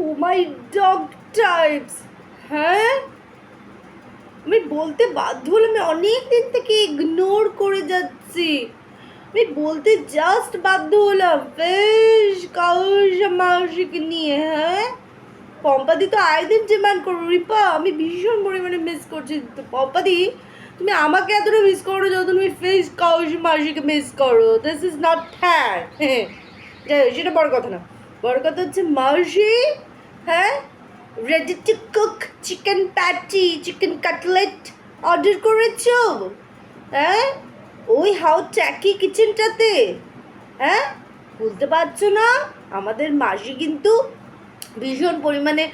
O my dog types হ্যাঁ? আমি বলতে বাধ্য হলাম, আমি অনেক দিন থেকে ইগনোর করে যাচ্ছি। আমি বলতে জাস্ট বাধ্য হলাম। বেশ কাউস মাউসিকে নিয়ে হ্যাঁ? পম্পাদি তো আয় দিন ডিমান্ড করব রিপা, আমি ভীষণ পরিমাণে মিস করছি। তো পম্পাদি, তুমি আমাকে এতটা মিস করো যত তুমি ফেস কাউস মাসিকে মিস করো। দিস ইজ নট ফ্যার হ্যাঁ সেটা বড় কথা না। বড় কথা হচ্ছে মাসি হ্যাঁ? Ready to cook chicken patty chicken cutlet order করেছ? হ্যাঁ? ওই হাউ ট্যাকি কিচেনটাতে। হ্যাঁ? বুঝতে পারছ না? আমাদের মাসি কিন্তু ভীষণ পরিমাণে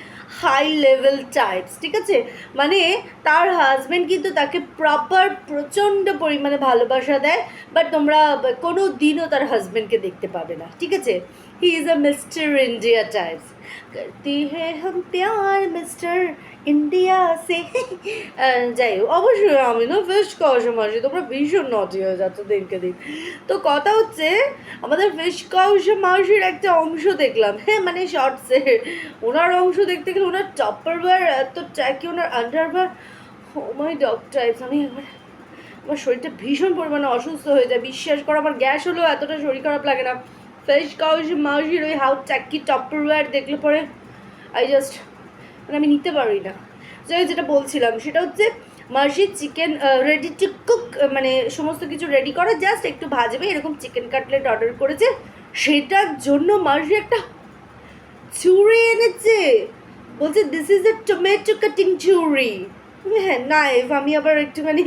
হাই লেভেল টাইপস ঠিক আছে? মানে তার হাজব্যান্ড কিন্তু তাকে প্রপার প্রচণ্ড পরিমাণে ভালোবাসা দেয় বাট তোমরা কোনো দিনও তার হাজব্যান্ডকে দেখতে পাবে না, ঠিক আছে? He is a mister India types করতে হ্যাঁ হাম প্যার মিস্টার ইন্ডিয়া সে যাই হোক অবশ্যই আমি না ফেস কাউসে মাসি তোমরা ভীষণ নটি হয়ে যাচ্ছ দিনকে দিন তো কথা হচ্ছে আমাদের ফেস কাউসে মাসির একটা অংশ দেখলাম হ্যাঁ মানে শর্টসে ওনার অংশ দেখতে গেলে ওনার টপার ওয়্যার এত ট্যাকি ওনার আন্ডারওয়্যার ও মাই ডগ টাইপস আমি আমার শরীরটা ভীষণ পরিমাণে অসুস্থ হয়ে যায়, বিশ্বাস করো, আমার গ্যাস হলেও এতটা শরীর খারাপ লাগে না। ফ্রেশ কাউস মাউসির ওই হাউ ট্যাকি টপার ওয়্যার দেখলে পরে আই জাস্ট মানে আমি নিতে পারি না। যাই যেটা বলছিলাম, সেটা হচ্ছে মার্শি চিকেন রেডি টু কুক মানে সমস্ত কিছু রেডি করা জাস্ট একটু ভাজবে, এরকম চিকেন কাটলেট অর্ডার করেছে। সেটার জন্য মার্শি একটা ছুরি এনেছে। বলছে this is a tomato cutting ছুরি হ্যাঁ নাইফ আমি আবার একটুখানি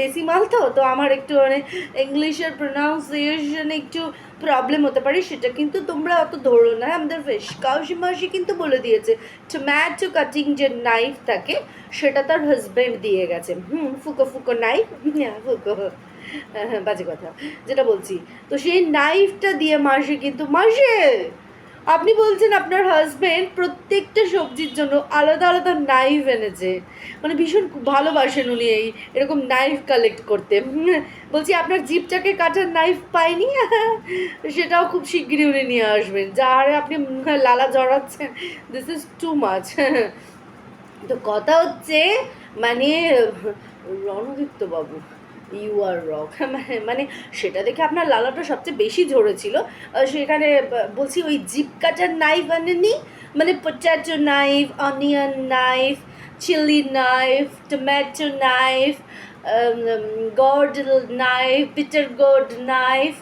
দেশি মাল তো তো আমার একটু মানে ইংলিশের প্রোনাউন্সিয়েশন একটু প্রবলেম হতে পারে সেটা কিন্তু তোমরা অত ধরো না। আমাদের ফেস কাউসি মাসি কিন্তু বলে দিয়েছে টম্যাটো কাটিং যে নাইফ থাকে সেটা তার হাজব্যান্ড দিয়ে গেছে। হুম ফুকো ফুকো নাইফ হ্যাঁ ফুকো। হ্যাঁ, বাজে কথা যেটা বলছি। তো সেই নাইফটা দিয়ে মাসে কিন্তু মাসে আপনি বলছেন আপনার হাজবেন্ড প্রত্যেকটা সবজির জন্য আলাদা আলাদা নাইফ এনেছে। মানে ভীষণ ভালোবাসেন উনি এই, এরকম নাইফ কালেক্ট করতে। বলছি আপনার জিপটাকে কাটার নাইফ পাইনি সেটাও খুব শিগগিরই উনি নিয়ে আসবেন। যা হারে আপনি লালা জড়াচ্ছেন। দিস ইজ টু মাচ তো কথা হচ্ছে মানে রণদীপ্ত বাবু ইউ আর রক মানে সেটা দেখে আপনার লালাটা সবচেয়ে বেশি ঝরেছিল। সেখানে বলছি ওই জিপ কাটার নাইফ আনেনি মানে potato knife onion knife chilli knife tomato knife gourd knife bitter gourd knife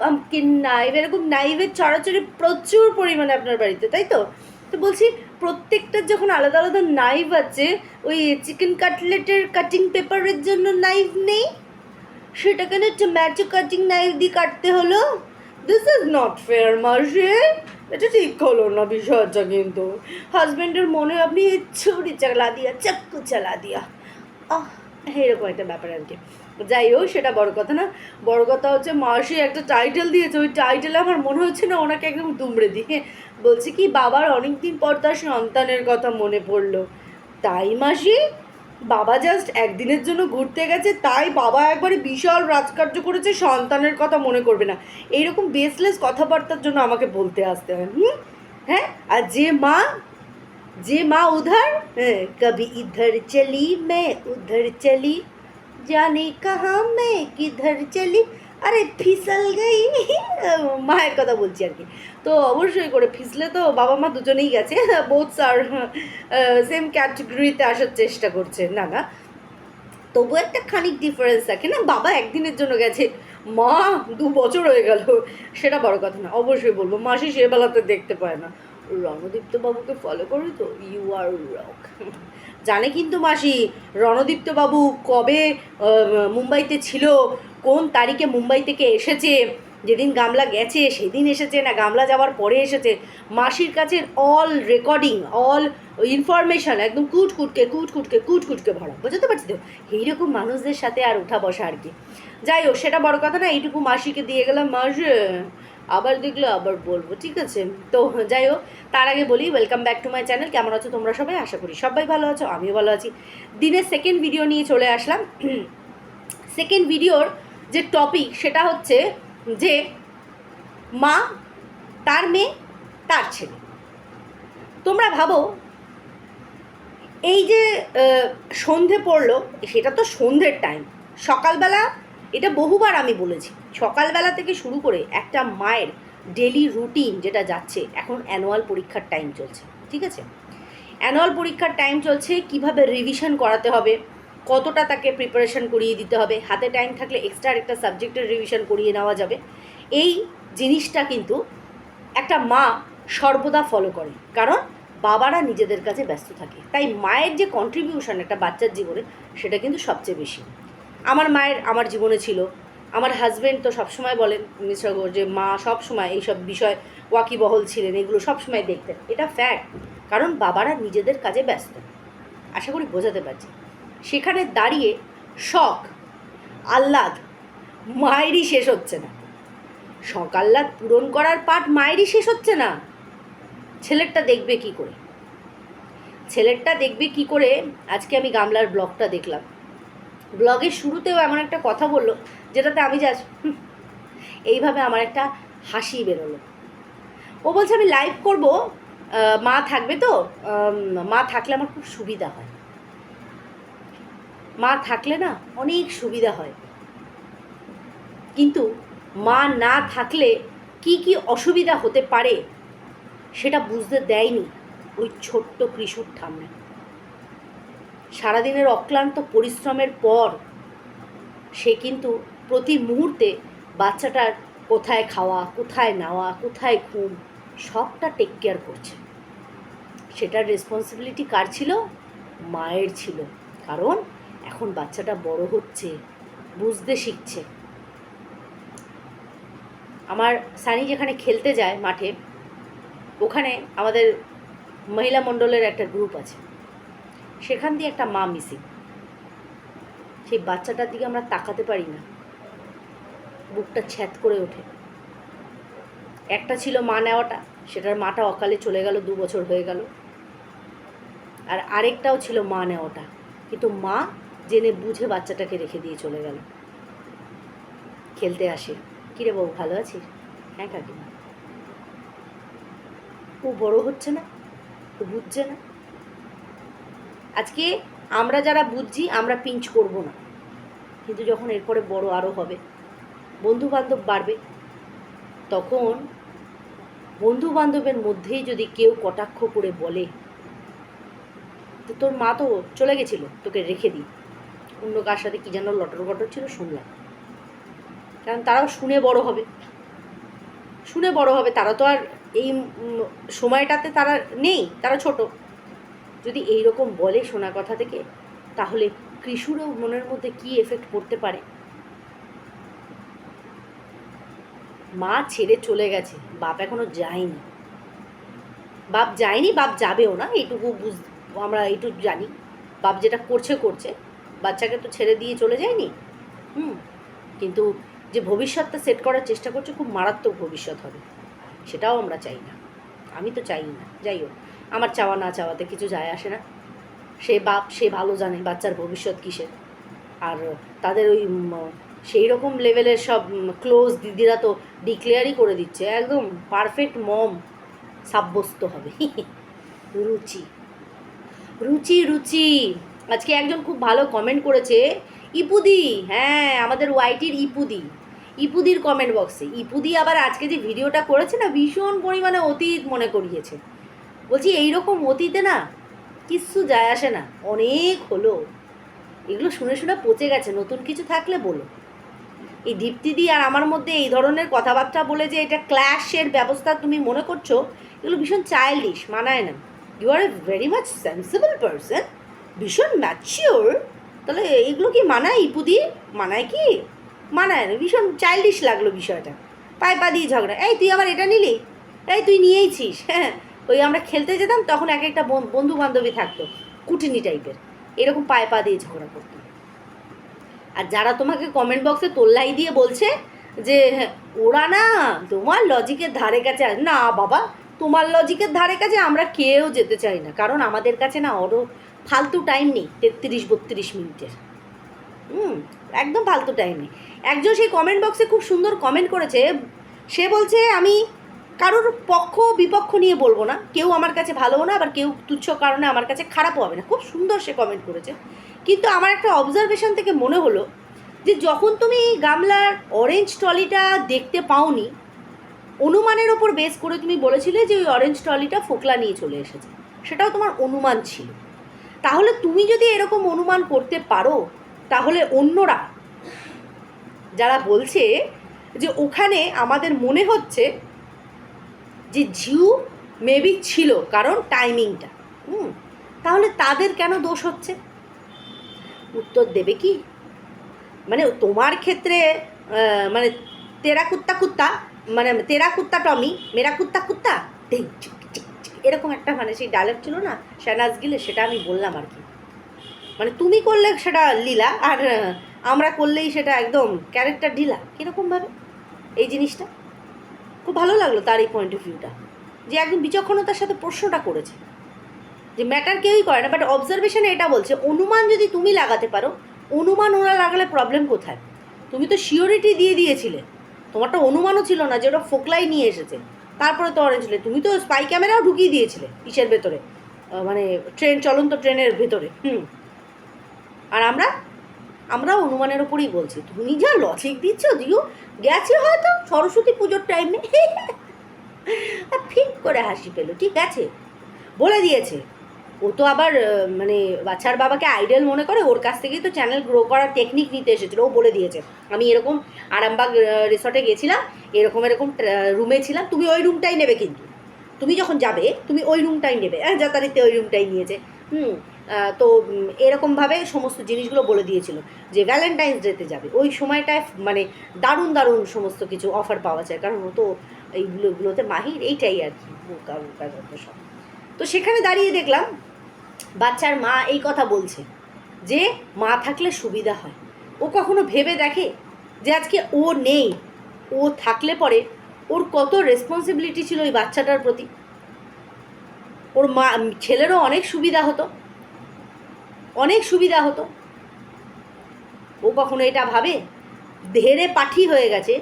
pumpkin knife এরকম নাইফের ছড়াছড়ি প্রচুর পরিমাণে আপনার বাড়িতে, তাই তো? তো বলছি প্রত্যেকটার যখন আলাদা আলাদা নাইফ আছে, ওই চিকেন কাটলেটের কাটিং পেপারের জন্য নাইফ নেই? সেটা কেন টম্যাটো কাটিং নাইফ দিয়ে কাটতে হলো? দিস ইজ নট ফেয়ার মাসে। এটা ঠিক হলো না বিষয়টা কিন্তু। হাজব্যান্ডের মনে আপনি ছুরি চালা দিয়া চাক্কু চালা দিয়া। আহ, এরকম একটা ব্যাপার আর কি। যাই হোক, সেটা বড় কথা না। বড় কথা হচ্ছে মাসি একটা টাইটেল দিয়েছে। ওই টাইটেলে আমার মনে হচ্ছে না ওনাকে একদম দুমড়ে দিয়ে বলছে কি, বাবার অনেক দিন পর তার সন্তানের কথা মনে পড়ল। তাই মাসি, বাবা জাস্ট একদিনের জন্য ঘুরতে গেছে, তাই বাবা একবারে বিশাল রাজকার্য করেছে, সন্তানের কথা মনে করবে না। এইরকম বেসলেস কথাবার্তার জন্য আমাকে বলতে আসতে হয়, হুম? হ্যাঁ? আর যে মা যে মা উধার হ্যাঁ কবি ইধর চলি, মে উধর চলি, জানি কাহা मैं কিধর চলি। আরে ফিসাল গই। মায়ের কথা বলছি আর কি। তো অবশ্যই করে ফিসলে তো বাবা মা দুজনেই গেছে। বোথ স্যার সেম ক্যাটেগরিতে আসার চেষ্টা করছে। না না। তবু একটা খানিক ডিফারেন্স থাকে না? বাবা একদিনের জন্য গেছে। মা দু বছর হয়ে গেল। সেটা বড় কথা না। অবশ্যই বলব, মাসি সে বেলাতে দেখতে পায় না। রণদীপ্ত বাবুকে ফলো করি তো। ইউ আর রক জানে কিন্তু মাসি রণদীপ্ত বাবু কবে মুম্বাইতে ছিল, কোন তারিখে মুম্বাই থেকে এসেছে, যেদিন গামলা গেছে, সেদিন এসেছে না গামলা যাওয়ার পরে এসেছে, মাসির কাছে অল রেকর্ডিং অল ইনফরমেশন একদম কুট কুটকে কুট কুটকে কুট কুটকে ভরা, বুঝতে পারছি তো? এইরকম মানুষদের সাথে আর উঠা বসা আর কি। যাই হোক, সেটা বড় কথা না, এইটুকু মাসিকে দিয়ে গেলাম, মাসে আবার দেখলে আবার বলব, ঠিক আছে? তো যাই হোক, তার আগে বলি welcome back to my channel কেমন আছো তোমরা সবাই? আশা করি সবাই ভালো আছো, আমিও ভালো আছি। দিনের সেকেন্ড ভিডিও নিয়ে চলে আসলাম। সেকেন্ড ভিডিওর যে টপিক সেটা হচ্ছে যে মা তার মেয়ে, তার ছেলে। তোমরা ভাবো, এই যে সন্ধে পড়ল, সেটা তো সন্ধ্যের টাইম সকালবেলা এটা বহুবার আমি বলেছি। সকালবেলা থেকে শুরু করে একটা মায়ের ডেলি রুটিন যেটা যাচ্ছে, এখন অ্যানুয়াল পরীক্ষার টাইম চলছে, ঠিক আছে? অ্যানুয়াল পরীক্ষার টাইম চলছে, কীভাবে রিভিশন করাতে হবে, কতটা তাকে প্রিপারেশন করিয়ে দিতে হবে, হাতে টাইম থাকলে এক্সট্রা একটা সাবজেক্টের রিভিশন করিয়ে নেওয়া যাবে। এই জিনিসটা কিন্তু একটা মা সর্বদা ফলো করে, কারণ বাবারা নিজেদের কাছে ব্যস্ত থাকে। তাই মায়ের যে কন্ট্রিবিউশন একটা বাচ্চার জীবনে, সেটা কিন্তু সবচেয়ে বেশি। আমার মায়ের আমার জীবনে ছিল। আমার হাজব্যান্ড তো সবসময় বলেন, মিস্টার যে মা সবসময় এইসব বিষয়, ওয়াকিবহল ছিলেন, এগুলো সবসময় দেখতেন। এটা ফ্যাক্ট কারণ বাবারা নিজেদের কাজে ব্যস্ত। আশা করি বোঝাতে পারছি। সেখানে দাঁড়িয়ে শখ, আহ্লাদ মায়েরই শেষ হচ্ছে না। শখ, আহ্লাদ পূরণ করার পাঠ মায়েরই শেষ হচ্ছে না। ছেলেরটা দেখবে কি করে? ছেলেরটা দেখবে কি করে? আজকে আমি গামলার ব্লগটা দেখলাম। ব্লগের শুরুতেও এমন একটা কথা বলল, যেটাতে আমি যা এইভাবে আমার একটা হাসি বেরোলো। ও বলছে, আমি লাইভ করব মা থাকবে তো মা থাকলে আমার খুব সুবিধা হয়। মা থাকলে না অনেক সুবিধা হয়। কিন্তু মা না থাকলে কি কি অসুবিধা হতে পারে, সেটা বুঝতে দেয়নি ওই ছোট্ট কৃষক ঠাম্মা। সারাদিনের অক্লান্ত পরিশ্রমের পর সে কিন্তু প্রতি মুহূর্তে বাচ্চাটার কোথায় খাওয়া, কোথায় নেওয়া, কোথায় ঘুম, সবটা টেক কেয়ার করছে। সেটার রেসপন্সিবিলিটি কার ছিল? মায়ের ছিল। কারণ এখন বাচ্চাটা বড় হচ্ছে, বুঝতে শিখছে। আমার সানি যেখানে খেলতে যায় মাঠে, ওখানে আমাদের মহিলা মণ্ডলের একটা গ্রুপ আছে। সেখান দিয়ে একটা মা মিসিং। সেই বাচ্চাটার দিকে আমরা তাকাতে পারি না। বুকটা ছ্যাত করে ওঠে। একটা ছিল মা নেওয়াটা, সেটার মাটা অকালে চলে গেল, দু বছর হয়ে গেল। আর আরেকটাও ছিল মা নেওয়াটা, কিন্তু মা জেনে বুঝে বাচ্চাটাকে রেখে দিয়ে চলে গেল। খেলতে আসে। কিরে বাবু ভালো আছিস? হ্যাঁ কাকিমা। ও বড় হচ্ছে না? ও বুঝছে না। আজকে আমরা যারা বুঝছি আমরা পিঞ্চ করব না। কিন্তু যখন এরপরে বড় আরও হবে বন্ধু বান্ধব বাড়বে, তখন বন্ধু বান্ধবের মধ্যেই যদি কেউ কটাক্ষ করে বলে, তো তোর মা তো চলে গেছিল, তোকে রেখে দিই। অন্য কার সাথে কী যেন লটর গটর ছিল শুনলাম। কারণ তারাও শুনে বড় হবে। শুনে বড় হবে, তারা তো আর এই সময়টাতে তারা নেই, তারা ছোট। যদি এই রকম বলে শোনা কথা থেকে, তাহলে কৃষুরও মনের মধ্যে কি এফেক্ট পড়তে পারে? মা ছেড়ে চলে গেছে, বাপ এখনও যায়নি। বাপ যায়নি, বাপ যাবেও না, এইটুকু বুঝ, আমরা এইটুকু জানি। বাপ যেটা করছে করছে। বাচ্চাকে তো ছেড়ে দিয়ে চলে যায়নি। হুম, কিন্তু যে ভবিষ্যৎটা সেট করার চেষ্টা করছে, খুব মারাত্মক ভবিষ্যৎ হবে। সেটাও আমরা চাই না। আমি তো চাই না, যাই হোক। আমার চাওয়া না চাওয়াতে কিছু যায় আসে না। সে বাপ, সে ভালো জানে বাচ্চার ভবিষ্যৎ কিসের। আর তাদের ওই সেই রকম লেভেলের সব ক্লোজ দিদিরা তো ডিক্লেয়ারই করে দিচ্ছে। একদম পারফেক্ট মম সাব্যস্ত হবে। রুচি। রুচি রুচি। আজকে একজন খুব ভালো কমেন্ট করেছে, ইপুদি। হ্যাঁ আমাদের ওয়াইটির ইপুদি। ইপুদির কমেন্ট বক্সে ইপুদি আবার আজকে যে ভিডিওটা করেছে না, ভীষণ পরিমাণে অতীত মনে করিয়েছে। বলছি, এইরকম অতীতে না কিচ্ছু যায় আসে না। অনেক হলো। এগুলো শুনে শুনে পচে গেছে। নতুন কিছু থাকলে বলো। এই দীপ্তিদি আর আমার মধ্যে এই ধরনের কথাবার্তা বলে যে এটা ক্ল্যাশের ব্যবস্থা তুমি মনে করছ, এগুলো ভীষণ চাইল্ডিশ মানায় না। You are a very much sensible person ভীষণ ম্যাচিওর তাহলে এগুলো কি মানায় ইপুদি? মানায় কি? মানায় না, ভীষণ চাইল্ডিশ লাগল বিষয়টা। পায়ে পা দিয়ে ঝগড়া। এই, তুই আবার এটা নিলি? এই, তুই নিয়েইছিস হ্যাঁ? ওই আমরা খেলতে যেতাম, তখন এক একটা বন্ধু বান্ধবী থাকতো, কুটিনি টাইপের এরকম পায়ে পা দিয়ে ঝগড়া করতো। আর যারা তোমাকে কমেন্ট বক্সে তোল্লাই দিয়ে বলছে যে, ওরা না তোমার লজিকের ধারে কাছে না, বাবা, তোমার লজিকের ধারে কাছে আমরা কেউ যেতে চাই না। কারণ আমাদের কাছে না ওরও ফালতু টাইম নেই, তেত্রিশ বত্রিশ মিনিটের। হুম? একদম ফালতু টাইমে। একজন সেই কমেন্ট বক্সে খুব সুন্দর কমেন্ট করেছে, সে বলছে, আমি কারোর পক্ষ বিপক্ষ নিয়ে বলব না। কেউ আমার কাছে ভালোও না, আবার কেউ তুচ্ছ কারণে আমার কাছে খারাপও হবে না। খুব সুন্দর সে কমেন্ট করেছে। কিন্তু আমার একটা অবজারভেশন থেকে মনে হলো যে, যখন তুমি গামলার অরেঞ্জ ট্রলিটা দেখতে পাওনি, অনুমানের ওপর বেস করে তুমি বলেছিলে যে, ওই অরেঞ্জ ট্রলিটা ফোকলা নিয়ে চলে এসেছে। সেটাও তোমার অনুমান ছিল। তাহলে তুমি যদি এরকম অনুমান করতে পারো তাহলে অন্যরা। যারা বলছে যে ওখানে আমাদের মনে হচ্ছে যে ঝিউ মেবি ছিল, কারণ টাইমিংটা হুম, তাহলে তাদের কেন দোষ হচ্ছে? উত্তর দেবে কি? মানে তোমার ক্ষেত্রে মানে তেরা কুত্তা কুত্তা মানে তেরা কুত্তা টমি, মেরা কুত্তা কুত্তা। এরকম একটা মানে সেই ডায়লগ ছিল না? শাহনাজ গিলে, সেটা আমি বললাম আর কি। মানে তুমি করলে সেটা লীলা আর আমরা করলেই সেটা একদম ক্যারেক্টার ঢিলা। কীরকমভাবে এই জিনিসটা? খুব ভালো লাগল তার এই পয়েন্ট অফ ভিউটা যে একদম বিচক্ষণতার সাথে প্রশ্নটা করেছে। যে ম্যাটার কেউই করে না বাট অবজারভেশনে এটা বলছে, অনুমান যদি তুমি লাগাতে পারো, অনুমান ওরা লাগালে প্রবলেম কোথায়? তুমি তো শিওরিটি দিয়ে দিয়েছিলে। তোমারটা অনুমানও ছিল না যে ওটা ফোকলাই নিয়ে এসেছে। তারপরে তো অরেঞ্জ ছিলে তুমি তো স্পাই ক্যামেরাও ঢুকিয়ে দিয়েছিলে, ইসের ভেতরে। মানে ট্রেন চলন্ত ট্রেনের ভেতরে। হুম। আর আমরা আমরা অনুমানের ওপরই বলছি, তুমি যা লজিক দিচ্ছ, দিও। গেছে হয়তো সরস্বতী পুজোর টাইমে ঠিক করে হাসি পেল, ঠিক আছে। বলে দিয়েছে, ও তো আবার মানে বাচ্চার বাবাকে আইডল মনে করে, ওর কাছ থেকেই তো চ্যানেল গ্রো করার টেকনিক নিতে এসেছিল। ও বলে দিয়েছে, আমি এরকম আরামবাগ রিসর্টে গেছিলাম, এরকম এরকম রুমে ছিলাম, তুমি ওই রুমটাই নেবে কিন্তু। তুমি যখন যাবে, তুমি ওই রুমটাই নেবে। হ্যাঁ যাতারিতে ওই রুমটাই নিয়েছে। হুম তো এরকমভাবে সমস্ত জিনিসগুলো বলে দিয়েছিল যে ভ্যালেন্টাইন্স ডেতে যাবে। ওই সময়টায় মানে দারুণ দারুণ সমস্ত কিছু অফার পাওয়া যায়। কারণ ও তো এইগুলোগুলোতে মাহির, এইটাই আর কি, বোকা বোকা যত সব। তো সেখানে দাঁড়িয়ে দেখলাম, বাচ্চার মা এই কথা বলছে যে মা থাকলে সুবিধা হয়। ও কখনো ভেবে দেখে যে আজকে ও নেই, ও থাকলে পরে ওর কত রেসপন্সিবিলিটি ছিল ওই বাচ্চাটার প্রতি। ওর মা, ছেলেরও অনেক সুবিধা হতো। অনেক সুবিধা হতো। ও কখনো এটা ভাবে? ধেরে পাঠি হয়ে গেছে,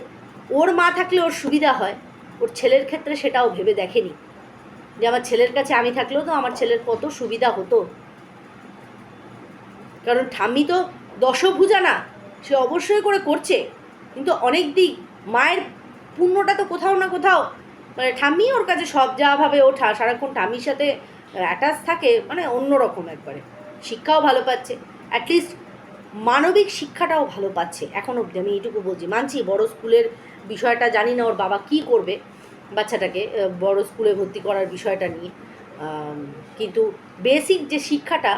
ওর মা থাকলে ওর সুবিধা হয়, ওর ছেলের ক্ষেত্রে সেটাও ভেবে দেখেনি। যে আমার ছেলের কাছে আমি থাকলেও তো আমার ছেলের কত সুবিধা হতো। কারণ ঠাম্মি তো দশভুজা না, সে অবশ্যই করে করছে, কিন্তু অনেক দিক মায়ের পুণ্যটা তো কোথাও না কোথাও মানে ঠাম্মি ওর কাছে সব যাভাবে ও ঠা- সারাক্ষণ ঠাম্মির সাথে অ্যাটাচ থাকে মানে অন্যরকম একবারে। শিক্ষাও ভালো পাচ্ছে। অ্যাটলিস্ট মানবিক শিক্ষাটাও ভালো পাচ্ছে। এখন অবধি আমি এইটুকু বলছি। মানছি বড় স্কুলের বিষয়টা জানি না ওর বাবা কী করবে বাচ্চাটাকে বড় স্কুলে ভর্তি করার বিষয়টা নিয়ে। কিন্তু বেসিক যে শিক্ষাটা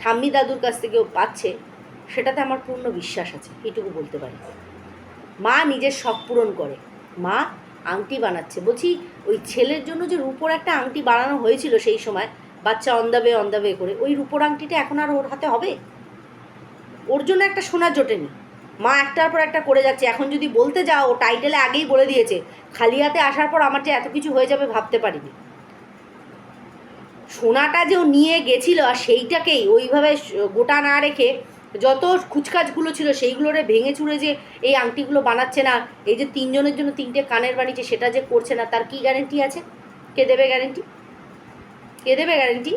ঠাম্মি দাদুর কাছ থেকেও পাচ্ছে, সেটাতে আমার পূর্ণ বিশ্বাস আছে। এইটুকু বলতে পারি। মা নিজের শখ পূরণ করে। মা আংটি বানাচ্ছে। বলছি ওই ছেলের জন্য যে রূপোর একটা আংটি বানানো হয়েছিল সেই সময় বাচ্চা অন দ্য অন্দাবে অন্দাবে করে। ওই রূপোর আংটিটা এখন আর ওর হাতে হবে? ওর জন্য একটা সোনা জোটেনি। মা একটার পর একটা করে যাচ্ছে। এখন যদি বলতে যাও, ও টাইটেলে আগেই বলে দিয়েছে, খালি হাতে আসার পর আমার যে এত কিছু হয়ে যাবে ভাবতে পারিনি। সোনাটা যে ও নিয়ে গেছিল আর সেইটাকেই ওইভাবে গোটা না রেখে যত খুচকাজগুলো ছিল সেইগুলোরে ভেঙে চুড়ে যে এই আংটিগুলো বানাচ্ছে না, এই যে তিনজনের জন্য তিনটে কানের বানিয়েছে, সেটা যে করছে না, তার কি গ্যারেন্টি আছে? কে দেবে গ্যারেন্টি কে দেবে গ্যারেন্টি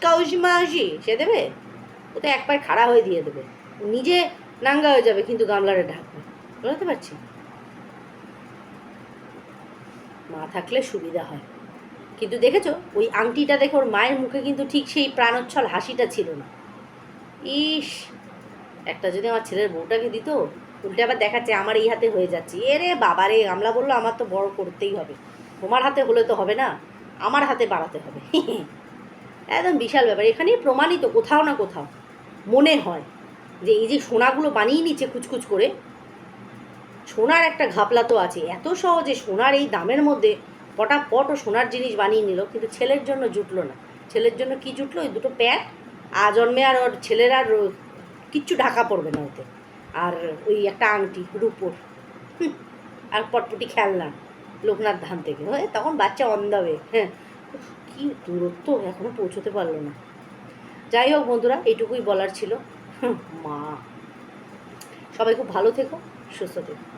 কাউসিমাসি সে দেবে? ও তো এক পায়ে খাড়া হয়ে দিয়ে দেবে। নিজে নাঙ্গা হয়ে যাবে কিন্তু গামলাটা ঢাকবে। বুঝতে পারছি? মা থাকলে সুবিধা হয়। কিন্তু দেখেছ, ওই আংটিটা দেখে ওর মায়ের মুখে কিন্তু ঠিক সেই প্রাণোচ্ছল হাসিটা ছিল না। ইস, একটা যদি আমার ছেলের বউটাকে দিত, উল্টে আবার দেখাচ্ছে আমার এই হাতে হয়ে যাচ্ছে। এ রে বাবা রে আমলা বলল, আমার তো বড় করতেই হবে। তোমার হাতে হলে তো হবে না। আমার হাতে বাড়াতে হবে। একদম বিশাল ব্যাপার। এখানেই প্রমাণিত কোথাও না কোথাও মনে হয় যে এই যে সোনাগুলো বানিয়ে নিচ্ছে কুচকুচ করে, সোনার একটা ঘাপলা তো আছে। এত সহজে সোনার এই দামের মধ্যে পটাপট ও সোনার জিনিস বানিয়ে নিল, কিন্তু ছেলের জন্য জুটলো না। ছেলের জন্য কি জুটলো? ওই দুটো প্যাট আজন্মে আর ওর ছেলের আর কিচ্ছু ঢাকা পড়বে না ওতে। আর ওই একটা আংটি, রূপোর আর পটপটি খেলনা। লোকনাথ ধাম থেকে। হয়ে তখন বাচ্চা অন্দাবে হ্যাঁ। কী কি দূরত্ব এখনও পৌঁছতে পারল না। যাই হোক বন্ধুরা, এইটুকুই বলার ছিল। মা। সবাই খুব ভালো থেকো, সুস্থ থেকো।